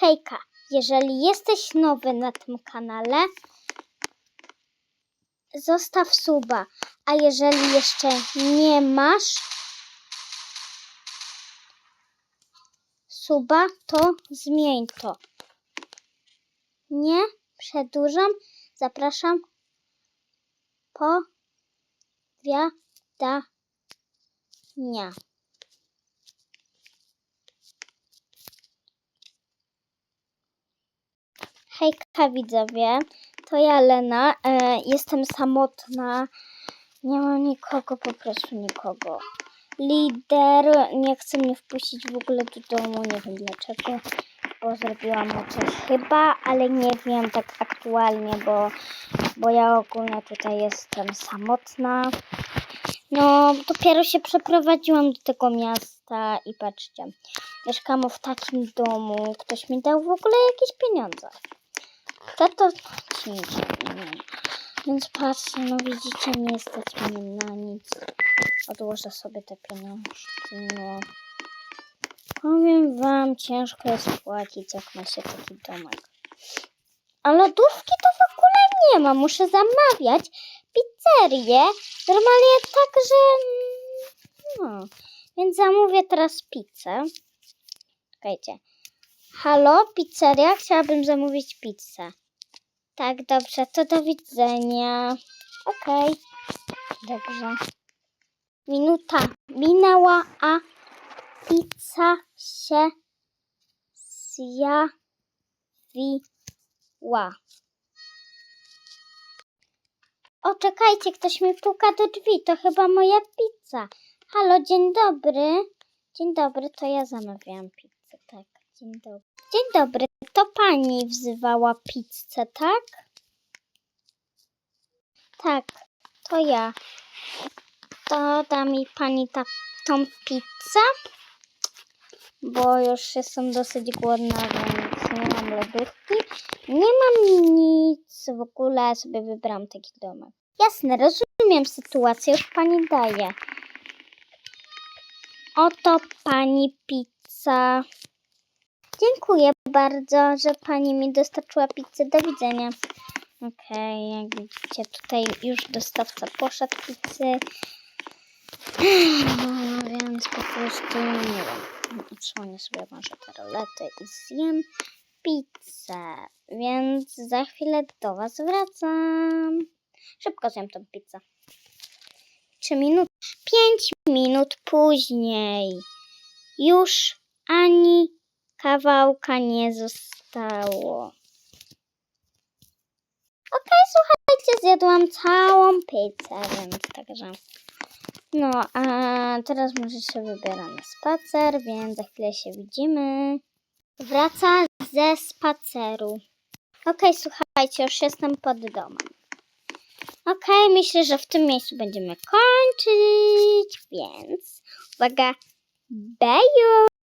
Hejka, jeżeli jesteś nowy na tym kanale, zostaw suba, a jeżeli jeszcze nie masz suba, to zmień to. Nie przedłużam, zapraszam powiadania. Hejka widzowie, to ja Lena, e, jestem samotna, nie ma nikogo, po prostu nikogo. Lider. Nie chce mnie wpuścić w ogóle do domu, nie wiem dlaczego, bo zrobiłam mu coś chyba, ale nie wiem tak aktualnie, bo, bo ja ogólnie tutaj jestem samotna. No, dopiero się przeprowadziłam do tego miasta i patrzcie, mieszkam w takim domu, ktoś mi dał w ogóle jakieś pieniądze. Nie wiem. Więc patrzcie, no widzicie, nie stać mnie na nic. Odłożę sobie te pieniążki, no. Powiem wam, ciężko jest płacić, jak ma się taki domek. A lodówki to w ogóle nie ma, muszę zamawiać pizzerię. Normalnie tak, że... No, więc zamówię teraz pizzę. Czekajcie. Halo, pizzeria? Chciałabym zamówić pizzę. Tak, dobrze, to do widzenia. Okej, dobrze. Minuta minęła, a pizza się zjawiła. O, czekajcie, ktoś mi puka do drzwi. To chyba moja pizza. Halo, dzień dobry. Dzień dobry, to ja zamawiałam pizzę, tak. Dzień dobry. Dzień dobry, to pani wzywała pizzę, tak? Tak, to ja. To da mi pani ta, tą pizzę? Bo już jestem dosyć głodna, więc nie mam lodówki. Nie mam nic w ogóle, sobie wybrałam taki domek. Jasne, rozumiem sytuację, już pani daje. Oto pani pizza. Dziękuję bardzo, że pani mi dostarczyła pizzę. Do widzenia. Okej, jak widzicie, tutaj już dostawca poszedł pizzy. No, więc po prostu nie wiem. Odsłonię sobie może te rolety i zjem pizzę. Więc za chwilę do was wracam. Szybko zjem tą pizzę. Trzy minut. Pięć minut później. Już ani kawałka nie zostało. Okej, słuchajcie, zjadłam całą pizzę, więc także. No, a teraz może się wybieram na spacer, więc za chwilę się widzimy. Wraca ze spaceru. Okej, słuchajcie, już jestem pod domem. Okej, myślę, że w tym miejscu będziemy kończyć, więc uwaga, beju!